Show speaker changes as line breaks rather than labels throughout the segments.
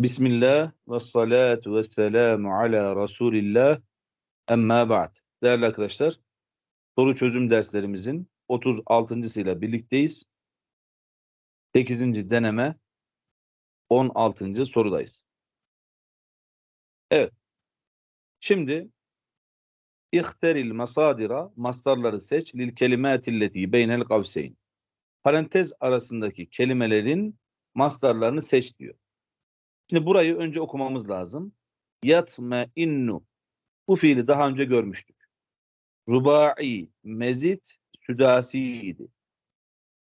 Bismillah ve salatu ve selamu ala Resulillah emma ba'd. Değerli arkadaşlar, soru çözüm derslerimizin 36.sıyla birlikteyiz. 8. deneme 16. sorudayız. Evet. Şimdi İhteril masadira mastarları seç lil kelimatilleti beynel kavseyn. Parantez arasındaki kelimelerin mastarlarını seç diyor. Şimdi burayı önce okumamız lazım. Yatme innu. Bu fiili daha önce görmüştük. Rubai, mezit, südasiydi.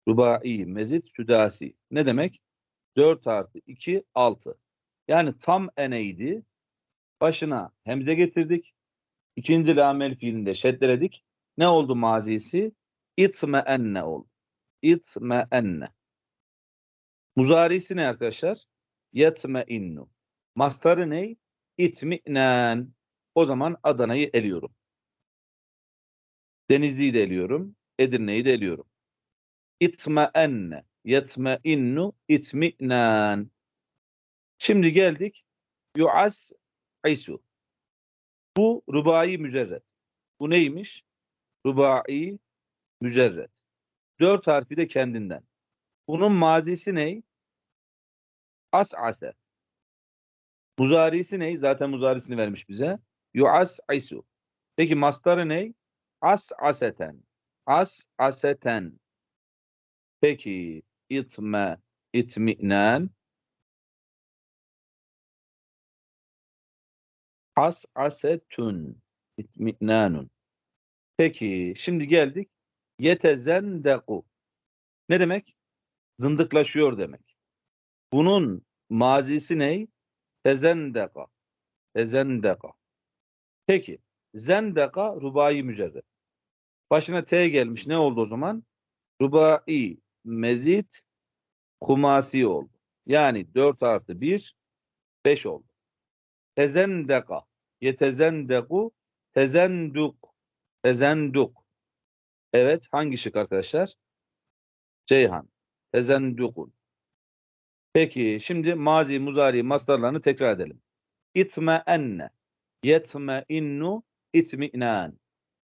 Rubai, mezit, südasi. Ne demek? 4 artı 2, 6. Yani tam eneydi. Başına hemze getirdik. İkinci lamel fiilinde şeddeledik. Ne oldu mazisi? İtme enne oldu. İtme enne. Muzarisi ne arkadaşlar? Yetme innu. Mastarı ne? İtmi'nen. O zaman Adana'yı eliyorum. Denizli'yi de eliyorum. Edirne'yi de eliyorum. İtme enne. Yetme innu. İtmi'nen. Şimdi geldik. Yu'as isu. Bu rubai mücerred. Bu neymiş? Rubai mücerred. Dört harfi de kendinden. Bunun mazisi ne? As'ase. Muzarisi ne? Zaten muzarisini vermiş bize. Yu'as'isu. Peki mastarı ne? As'aseten. As'aseten. Peki itme, itmi'nen. As'asetun. İtmi'nanun. Peki şimdi geldik. Yetezendeku. Ne demek? Zındıklaşıyor demek. Bunun mazisi ne? Tezendeka. Tezendeka. Peki. Zendeka rubai mücerred. Başına T gelmiş. Ne oldu o zaman? Rubai mezit kumasi oldu. Yani 4 artı 1 5 oldu. Tezendeka. Yetezendeku. Tezenduk. Tezenduk. Evet. Hangi şık arkadaşlar? Ceyhan. Tezendukun. Peki şimdi mazi, muzari, mastarlarını tekrar edelim. İtme enne, yetme innu, itmi'nan.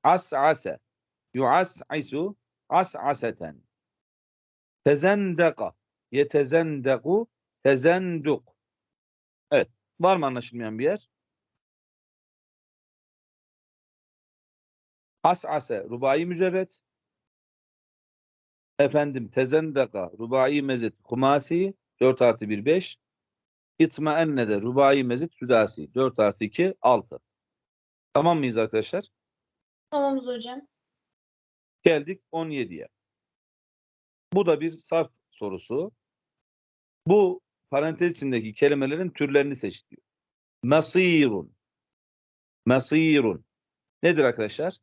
As'ase, yuas'isu, as'aseten. Tezendeka, yetezendeku, tezenduk. Evet. Var mı anlaşılmayan bir yer? As'ase, rubai mücerret. Efendim, tezendeka, rubai mezit, kumasi, 4 artı 1 5. İtmaenne de rubai mezit südasi. 4 artı 2 6. Tamam mıyız arkadaşlar?
Tamamız hocam.
Geldik 17'ye. Bu da bir sarf sorusu. Bu parantez içindeki kelimelerin türlerini seç diyor. Masirun. Masirun. Nedir arkadaşlar?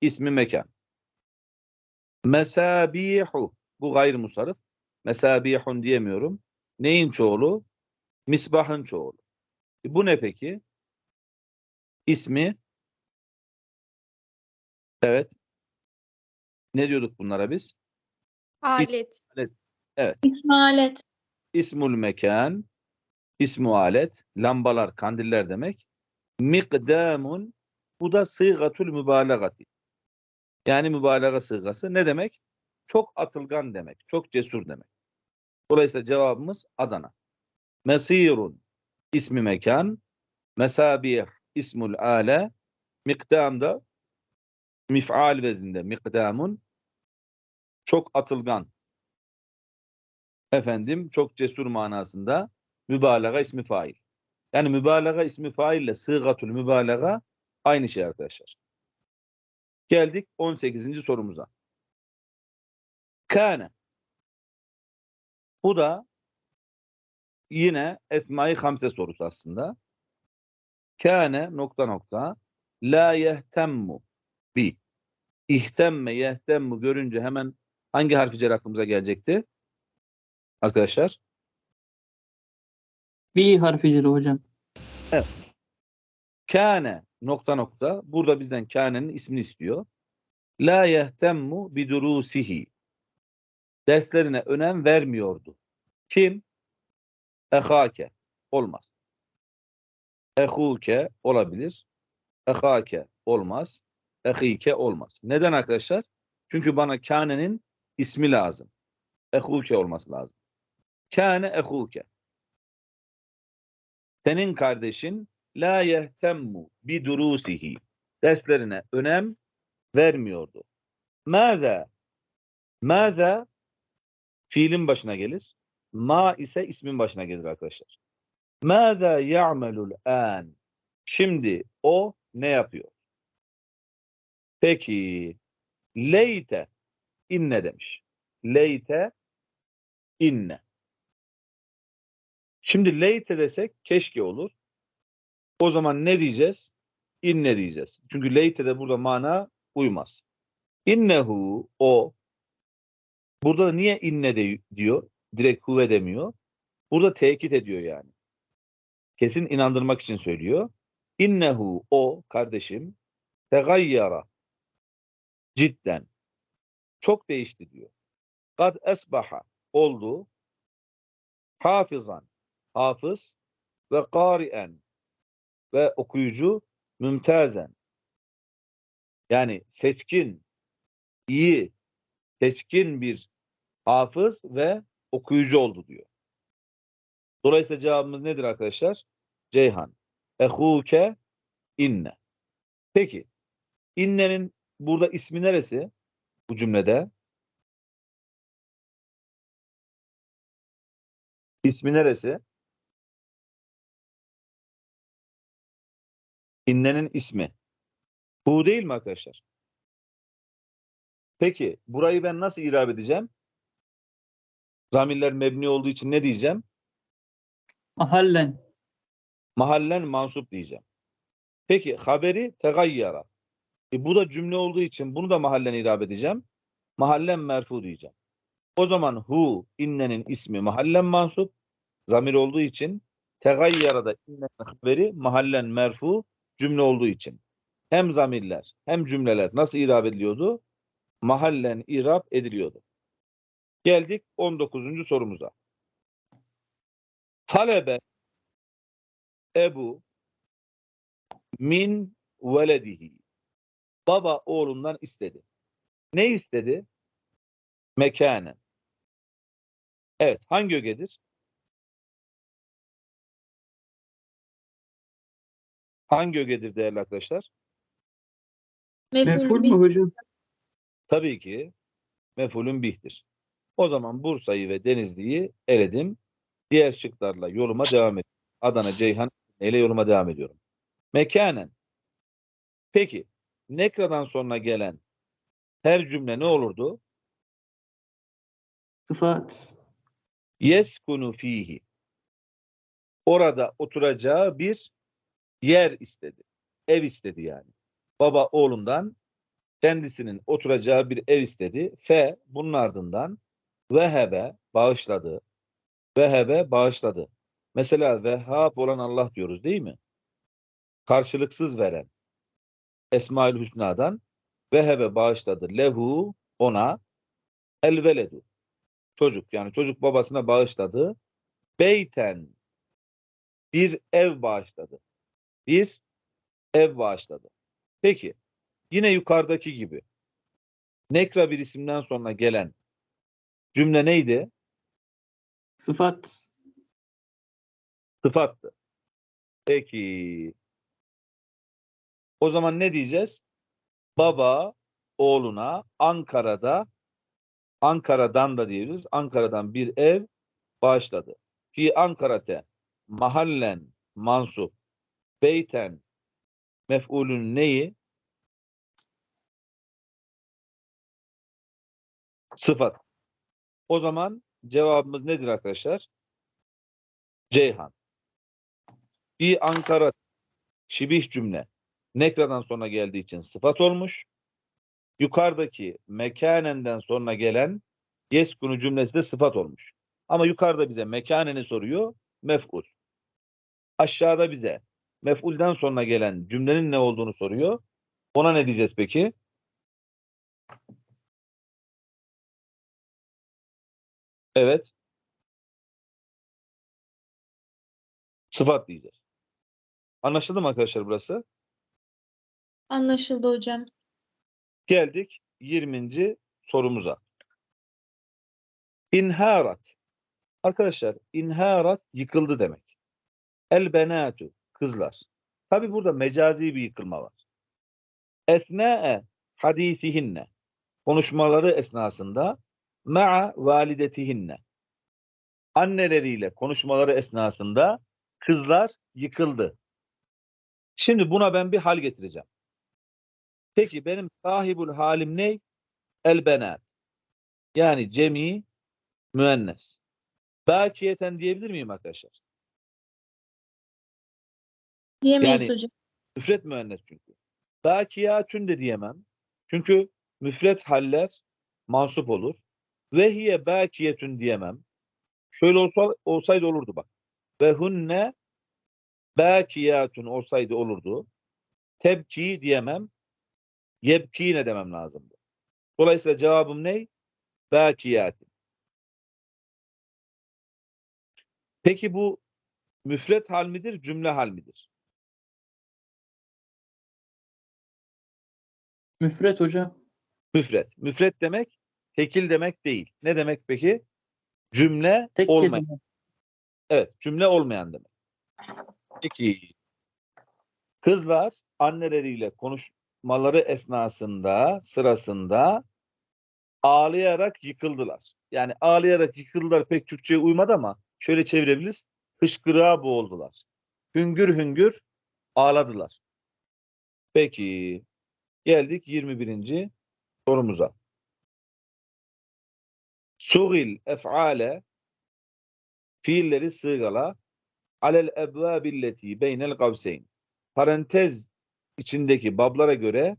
İsmi mekan. Mesabihu. Bu gayr musarif. Mesabihun diyemiyorum. Neyin çoğulu? Misbahın çoğulu. E, bu ne peki? İsmi Evet. Ne diyorduk bunlara biz?
Alet.
Evet.
Alet.
İsmul mekan, ismu alet, lambalar, kandiller demek. Mikdamun, bu da sıygatul mübalagati. Yani mübalağa sığgası. Ne demek? Çok atılgan demek, çok cesur demek. Dolayısıyla cevabımız Adana. Mesirun, ismi mekan, mesabih, ismul ale, mikdam da mif'al vezinde, mikdamun, çok atılgan, efendim çok cesur manasında mübalağa ismi fail. Yani mübalağa ismi fail ile sığgatul mübalağa aynı şey arkadaşlar. Geldik 18. sorumuza. Kâne. Bu da yine Esma-i Hamse sorusu aslında. Kâne nokta nokta la yehtemmu bi. İhtemme yehtemmu görünce hemen hangi harfi cer aklımıza gelecekti? Arkadaşlar.
Bir harfi ciri hocam.
Kâne nokta nokta burada bizden kânenin ismini istiyor. La yehtemmu bidurusihi. Derslerine önem vermiyordu. Kim? Ehake. olmaz. Ehuke olabilir. Ehake olmaz. Ehike olmaz. Neden arkadaşlar? Çünkü bana kânenin ismi lazım. Ehuke olması lazım. Kâne ehuke. Senin kardeşin la yehtemmu bi durusihi. Derslerine önem vermiyordu. Mâze? Mâze fiilin başına gelir. Ma ise ismin başına gelir arkadaşlar. Mâze ya'melul an? Şimdi o ne yapıyor? Peki leyte inne demiş. Leyte inne. Şimdi leyte desek keşke olur. O zaman ne diyeceğiz? İnne diyeceğiz. Çünkü leyte de burada mana uymaz. İnnehu o. Burada da niye inne de diyor? Direkt huve demiyor. Burada tekit ediyor yani. Kesin inandırmak için söylüyor. İnnehu o kardeşim tegayyara cidden çok değişti diyor. Kad esbaha oldu hafızan hafız ve kari'en ve okuyucu mümtezen yani seçkin iyi seçkin bir hafız ve okuyucu oldu diyor. Dolayısıyla cevabımız nedir arkadaşlar? Ceyhan. Ehuke inne. Peki innenin burada ismi neresi bu cümlede? İsmi neresi? İnnenin ismi. Bu değil mi arkadaşlar? Peki burayı ben nasıl irab edeceğim? Zamirler mebni olduğu için ne diyeceğim?
Mahallen.
Mahallen mansup diyeceğim. Peki haberi tegayyara. E, bu da cümle olduğu için bunu da mahallen irab edeceğim. Mahallen merfu diyeceğim. O zaman hu innenin ismi mahallen mansup. Zamir olduğu için tegayyara da innenin haberi mahallen merfu cümle olduğu için. Hem zamirler hem cümleler nasıl irab ediliyordu? Mahallen irab ediliyordu. Geldik 19. sorumuza. Talebe Ebu min veledihi. Baba oğlundan istedi. Ne istedi? Mekanen. Evet. Hangi ögedir? Hangi ögedir değerli arkadaşlar?
Meful
Mef'ul
mu hocam?
Tabii ki mefulün bihtir. O zaman Bursa'yı ve Denizli'yi eledim. Diğer şıklarla yoluma devam ediyorum. Adana, Ceyhan ile yoluma devam ediyorum. Mekanen. Peki, nekradan sonra gelen her cümle ne olurdu?
Sıfat.
Yeskunu fihi. Orada oturacağı bir yer istedi. Ev istedi yani. Baba oğlundan kendisinin oturacağı bir ev istedi. Fe bunun ardından vehebe bağışladı. Vehebe bağışladı. Mesela Vehhab olan Allah diyoruz değil mi? Karşılıksız veren. Esmaül Hüsna'dan vehebe bağışladı. Lehu ona el veledu. Çocuk yani çocuk babasına bağışladı. Beyten bir ev bağışladı. Bir ev bağışladı. Peki yine yukarıdaki gibi nekra bir isimden sonra gelen cümle neydi?
Sıfat.
Sıfattı. Peki. O zaman ne diyeceğiz? Baba oğluna Ankara'da Ankara'dan da diyoruz. Ankara'dan bir ev bağışladı. Fi Ankara'te mahallen mansup beyten mef'ulün neyi? Sıfat. O zaman cevabımız nedir arkadaşlar? Ceyhan. Fi Ankara şibih cümle nekradan sonra geldiği için sıfat olmuş. Yukarıdaki mekanenden sonra gelen yeskunu cümlesi de sıfat olmuş. Ama yukarıda bize mekaneni soruyor, mef'ul. Aşağıda bize mef'ulden sonra gelen cümlenin ne olduğunu soruyor. Ona ne diyeceğiz peki? Evet. Sıfat diyeceğiz. Anlaşıldı mı arkadaşlar burası?
Anlaşıldı hocam.
Geldik 20. sorumuza. İnharat. Arkadaşlar inharat yıkıldı demek. El benatu kızlar. Tabi burada mecazi bir yıkılma var. Esna'e hadisihinne konuşmaları esnasında ma'a validetihinne anneleriyle konuşmaları esnasında kızlar yıkıldı. Şimdi buna ben bir hal getireceğim. Peki benim sahibul halim ne? El benat. Yani cemi müennes. Bakiyeten diyebilir miyim arkadaşlar?
Diyemeyiz
Yani-
hocam.
Müfret müennes çünkü. Bakiyatün de diyemem. Çünkü müfret haller mansup olur. Ve hiye bakiyetün diyemem. Şöyle olsa, olsaydı olurdu bak. Ve hunne bakiyatun olsaydı olurdu. Tebki diyemem. Yebki ne demem lazımdı. Dolayısıyla cevabım ne? Bakiyatun. Peki bu müfret hal midir, cümle hal midir?
Müfret hocam.
Müfret. Müfret demek tekil demek değil. Ne demek peki? Cümle
Tek
olmayan.
kelime.
Evet, cümle olmayan demek. Peki. Kızlar anneleriyle konuşmaları esnasında, sırasında ağlayarak yıkıldılar. Yani ağlayarak yıkıldılar pek Türkçe'ye uymadı ama şöyle çevirebiliriz. Hışkırığa boğuldular. Hüngür hüngür ağladılar. Peki. Geldik 21. sorumuza. Sugil ef'ale fiilleri sığgala alel ebvabilleti beynel kavseyn. Parantez içindeki bablara göre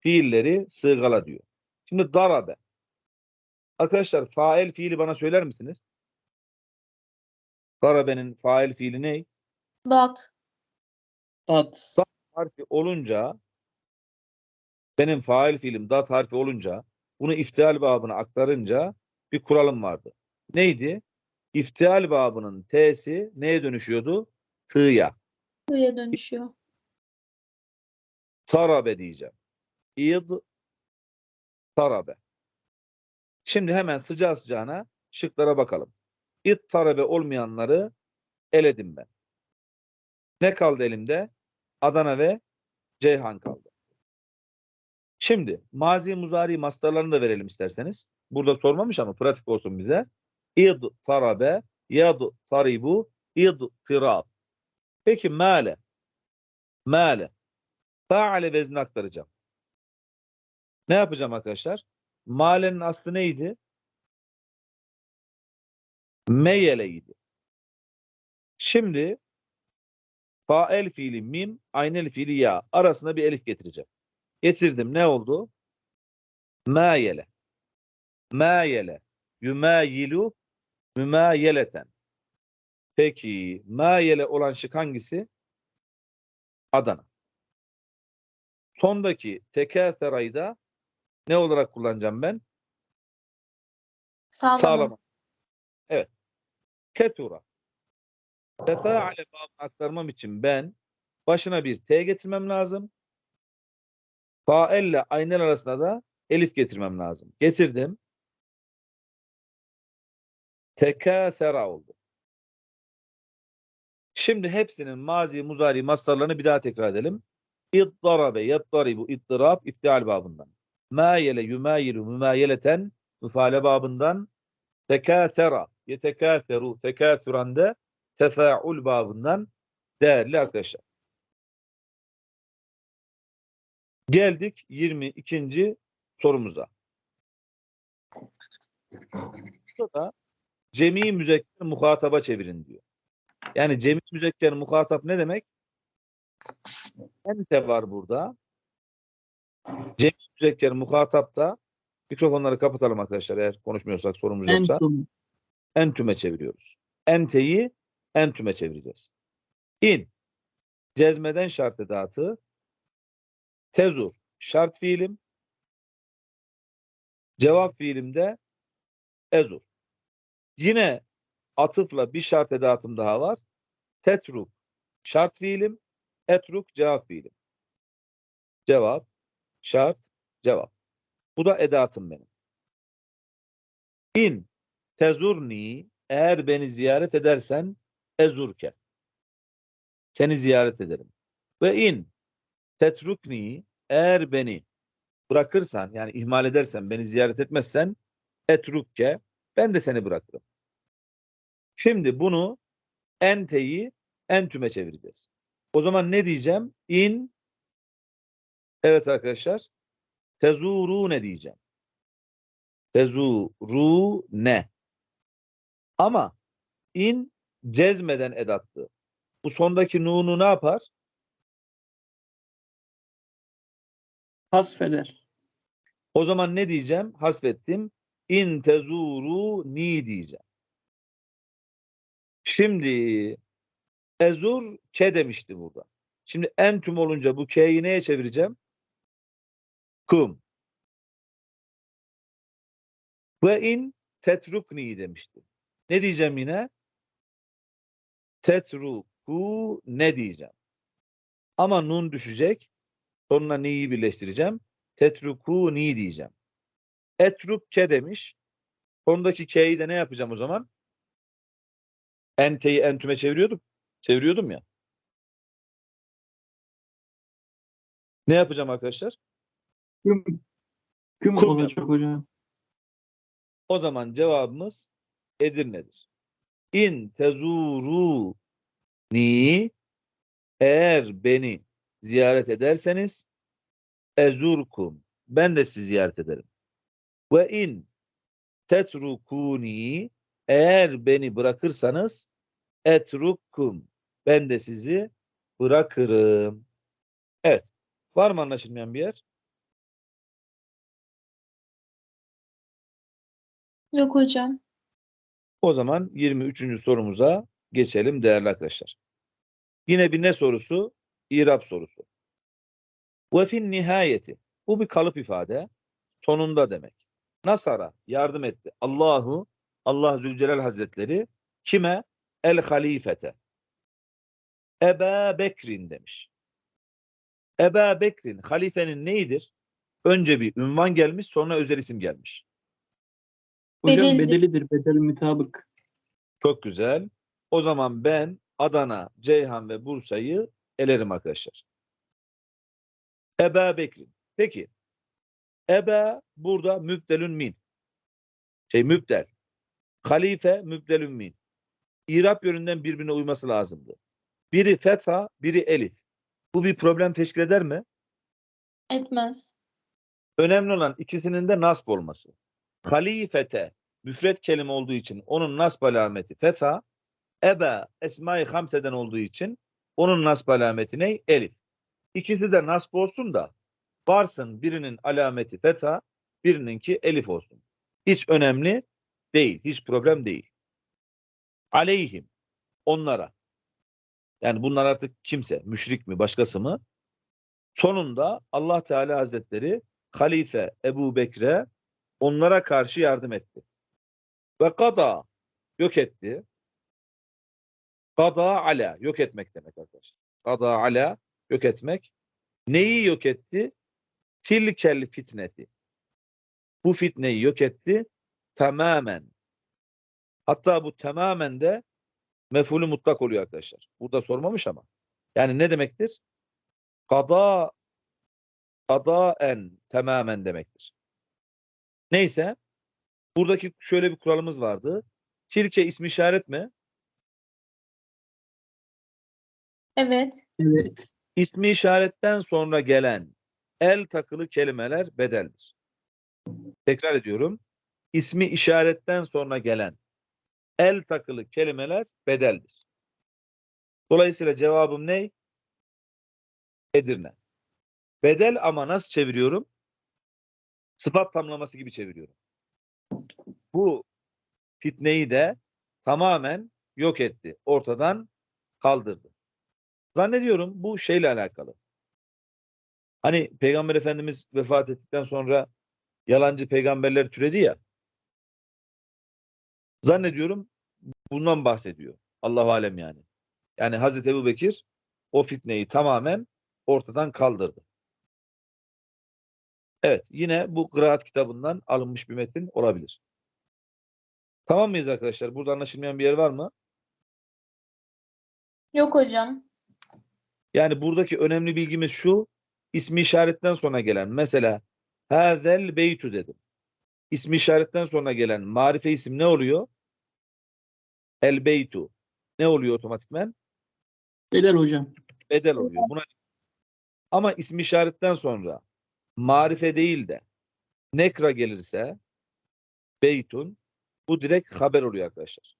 fiilleri sığgala diyor. Şimdi darabe. Arkadaşlar fail fiili bana söyler misiniz? Darabe'nin fail fiili ne?
Dat.
Dat.
harfi olunca benim fail fiilim dat harfi olunca bunu iftial babına aktarınca bir kuralım vardı. Neydi? İftial babının t'si neye dönüşüyordu? T'ya.
Hıya dönüşüyor.
Tarabe diyeceğim. İd tarabe. Şimdi hemen sıcağı sıcağına şıklara bakalım. İd tarabe olmayanları eledim ben. Ne kaldı elimde? Adana ve Ceyhan kaldı. Şimdi mazi muzari mastarlarını da verelim isterseniz. Burada sormamış ama pratik olsun bize. İd tarabe, yad taribu, id tirab. Peki male. Male. Faale vezni aktaracağım. Ne yapacağım arkadaşlar? Malenin aslı neydi? Meyeleydi. Şimdi fael fiili mim, aynel fiili ya. Arasına bir elif getireceğim. Getirdim. Ne oldu? Mayele. Mayele. Yümayilu mümayeleten. Peki mayele olan şık hangisi? Adana. Sondaki tekâserayı da ne olarak kullanacağım ben?
Sağlama.
Sağlama. Evet. Ketura. Tefaale babını aktarmam için ben başına bir T getirmem lazım. Faelle aynel arasında da elif getirmem lazım. Getirdim. Tekâsera oldu. Şimdi hepsinin mazi, muzari, mastarlarını bir daha tekrar edelim. İddarabe, yaddaribu, iddirab, iftial babından. Mâyele, yümayilu, mümayeleten, müfale babından. Tekâsera, yetekâseru, tekâsürande, tefaul babından değerli arkadaşlar. Geldik 22. sorumuza. Burada cemi müzekker muhataba çevirin diyor. Yani cemi müzekker muhatap ne demek? Ente var burada. Cemi müzekker muhatapta mikrofonları kapatalım arkadaşlar eğer konuşmuyorsak sorumuz yoksa.
Entum.
Entüme çeviriyoruz. Enteyi entüme çevireceğiz. İn cezmeden şart edatı tezur şart fiilim cevap fiilimde ezur. Yine atıfla bir şart edatım daha var. tetruk şart fiilim, etruk cevap fiilim. Cevap, şart, cevap. Bu da edatım benim. İn tezurni eğer beni ziyaret edersen ezurke. Seni ziyaret ederim. Ve in tetrukni eğer beni bırakırsan yani ihmal edersen beni ziyaret etmezsen etrukke ben de seni bırakırım. Şimdi bunu enteyi entüme çevireceğiz. O zaman ne diyeceğim? İn Evet arkadaşlar. Tezuru ne diyeceğim? Tezuru ne? Ama in cezmeden edattı. Bu sondaki nunu ne yapar?
Hasfeder.
O zaman ne diyeceğim? Hasbettim. İn tezuru ni diyeceğim. Şimdi ezur ke demişti burada. Şimdi entüm olunca bu ke'yi neye çevireceğim? Kum. Ve in tetrukni demişti. Ne diyeceğim yine? Tetruku ne diyeceğim? Ama nun düşecek. Sonuna ni'yi birleştireceğim. Tetruku ni diyeceğim. Etruk ke demiş. Sondaki ke'yi de ne yapacağım o zaman? Ente'yi entüme çeviriyordum. Çeviriyordum ya. Ne yapacağım arkadaşlar?
Küm, küm
Kum
olacak hocam.
O zaman cevabımız Edirne'dir. İn tezuru ni eğer beni ziyaret ederseniz ezurkum ben de sizi ziyaret ederim. Ve in tetrukuni eğer beni bırakırsanız etrukum ben de sizi bırakırım. Evet. Var mı anlaşılmayan bir yer?
Yok hocam.
O zaman 23. sorumuza geçelim değerli arkadaşlar. Yine bir ne sorusu? İrab sorusu. Ve fin nihayeti. Bu bir kalıp ifade. Sonunda demek. Nasara yardım etti. Allahu Allah Zülcelal Hazretleri kime? El halifete. Eba Bekrin demiş. Eba Bekrin halifenin neyidir? Önce bir ünvan gelmiş sonra özel isim gelmiş.
Hocam
Bedelli.
bedelidir. Bedel mütabık.
Çok güzel. O zaman ben Adana, Ceyhan ve Bursa'yı elerim arkadaşlar. Eba Bekrin. Peki. Eba burada mübdelün min. Şey mübdel. Halife mübdelün min. İrab yönünden birbirine uyması lazımdı. Biri fetha, biri elif. Bu bir problem teşkil eder mi?
Etmez.
Önemli olan ikisinin de nasb olması. Halifete müfret kelime olduğu için onun nasb alameti fetha, ebe esma-i hamseden olduğu için onun nasb alameti ne? Elif. İkisi de nasb olsun da varsın birinin alameti fetha, birininki elif olsun. Hiç önemli değil, hiç problem değil. Aleyhim, onlara. Yani bunlar artık kimse, müşrik mi, başkası mı? Sonunda Allah Teala Hazretleri Halife Ebu Bekre onlara karşı yardım etti. Ve kada yok etti. Kada ala yok etmek demek arkadaşlar. Kada ala yok etmek. Neyi yok etti? Tilkel fitneti. Bu fitneyi yok etti tamamen. Hatta bu tamamen de mefulü mutlak oluyor arkadaşlar. Burada sormamış ama. Yani ne demektir? Kada kadaen tamamen demektir. Neyse buradaki şöyle bir kuralımız vardı. Tilke ismi işaret mi?
Evet.
Evet.
İsmi işaretten sonra gelen el takılı kelimeler bedeldir. Tekrar ediyorum. İsmi işaretten sonra gelen el takılı kelimeler bedeldir. Dolayısıyla cevabım ne? Edirne. Bedel ama nasıl çeviriyorum? Sıfat tamlaması gibi çeviriyorum. Bu fitneyi de tamamen yok etti. Ortadan kaldırdı. Zannediyorum bu şeyle alakalı. Hani Peygamber Efendimiz vefat ettikten sonra yalancı peygamberler türedi ya. Zannediyorum bundan bahsediyor. Allah alem yani. Yani Hazreti Ebu Bekir o fitneyi tamamen ortadan kaldırdı. Evet, yine bu kıraat kitabından alınmış bir metin olabilir. Tamam mıyız arkadaşlar? Burada anlaşılmayan bir yer var mı?
Yok hocam.
Yani buradaki önemli bilgimiz şu. ismi işaretten sonra gelen mesela hazel beytu dedim. İsmi işaretten sonra gelen marife isim ne oluyor? El beytu. Ne oluyor otomatikmen?
Bedel hocam.
Bedel oluyor. Buna ama ismi işaretten sonra marife değil de nekra gelirse beytun bu direkt haber oluyor arkadaşlar.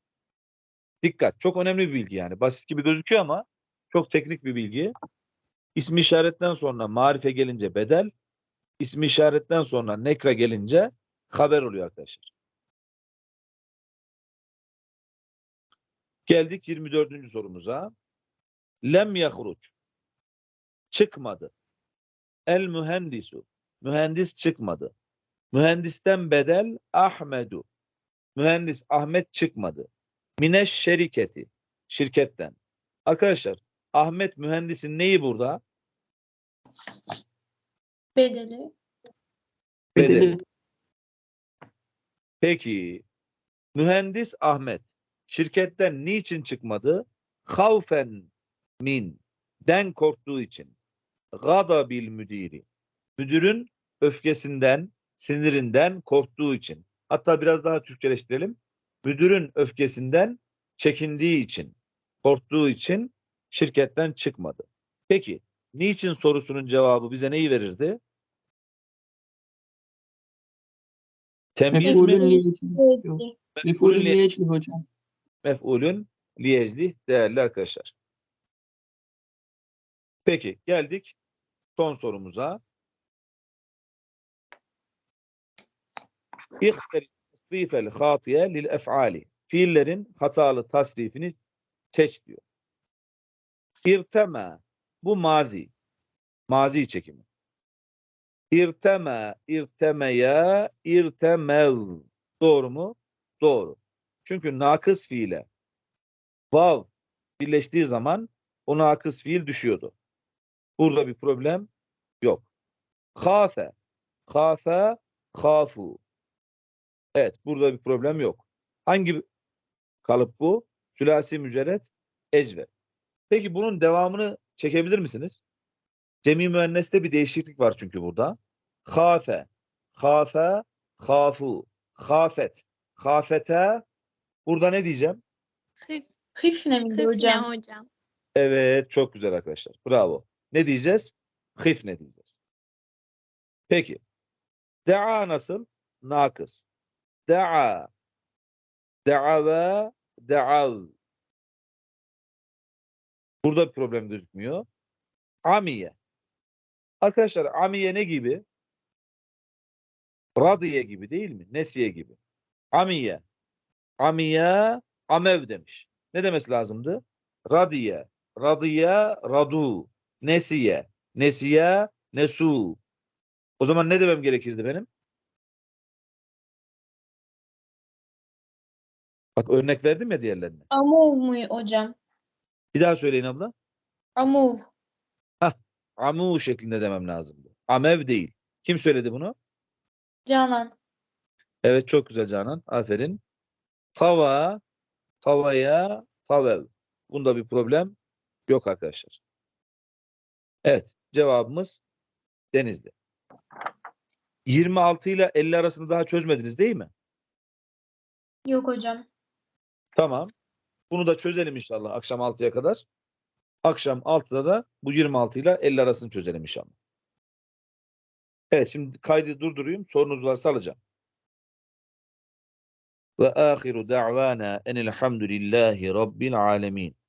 Dikkat. Çok önemli bir bilgi yani. Basit gibi gözüküyor ama çok teknik bir bilgi. İsmi işaretten sonra marife gelince bedel, ismi işaretten sonra nekra gelince haber oluyor arkadaşlar. Geldik 24. sorumuza. Lem yahruç. Çıkmadı. El mühendisu. Mühendis çıkmadı. Mühendisten bedel Ahmedu. Mühendis Ahmet çıkmadı. Mineş şeriketi. Şirketten. Arkadaşlar Ahmet mühendisin neyi burada?
Bedeli.
Bedeli.
Bedeli.
Peki mühendis Ahmet şirketten niçin çıkmadı? Havfen min den korktuğu için. Gadabil müdiri. Müdürün öfkesinden, sinirinden korktuğu için. Hatta biraz daha Türkçeleştirelim. Müdürün öfkesinden çekindiği için, korktuğu için şirketten çıkmadı. Peki niçin sorusunun cevabı bize neyi verirdi? Temyiz mi?
Mef'ulün liyecli. Hocam.
mef'ulün liyecli değerli arkadaşlar. Peki geldik son sorumuza. İhteri tasrifel hatiye lil ef'ali. Fiillerin hatalı tasrifini seç diyor. İrteme bu mazi. Mazi çekimi. İrteme, irtemeye, irtemev. Doğru mu? Doğru. Çünkü nakıs fiile vav birleştiği zaman o nakıs fiil düşüyordu. Burada bir problem yok. Hafe, hafe, hafu. Evet, burada bir problem yok. Hangi kalıp bu? Sülasi mücerret, ecve. Peki bunun devamını çekebilir misiniz? Cemi müenneste bir değişiklik var çünkü burada. Hafe, hafe, hafu, hafet, hafete. Burada ne diyeceğim?
Hıf,
Hıfne miydi
hıfne
hocam?
hocam.
Evet, çok güzel arkadaşlar. Bravo. Ne diyeceğiz? Hif ne diyeceğiz? Peki. Da'a nasıl? Nakıs. Da'a. Da'ava. Da'av. Burada bir problem gözükmüyor. Amiye. Arkadaşlar amiye ne gibi? Radiye gibi değil mi? Nesiye gibi. Amiye. Amiye. Amev demiş. Ne demesi lazımdı? Radiye. Radiye, radu. Nesiye. Nesiye, nesu. O zaman ne demem gerekirdi benim? Bak örnek verdim ya diğerlerine.
Amuv mu hocam?
Bir daha söyleyin abla.
Amuv.
Amu şeklinde demem lazımdı. Amev değil. Kim söyledi bunu?
Canan.
Evet çok güzel Canan. Aferin. Tava, tavaya, tavev. Bunda bir problem yok arkadaşlar. Evet cevabımız Denizli. 26 ile 50 arasında daha çözmediniz değil mi?
Yok hocam.
Tamam. Bunu da çözelim inşallah akşam 6'ya kadar. Akşam 6'da da bu 26 ile 50 arasını çözelim inşallah. Evet şimdi kaydı durdurayım. Sorunuz varsa alacağım. Ve ahiru da'vana enelhamdülillahi rabbil alemin.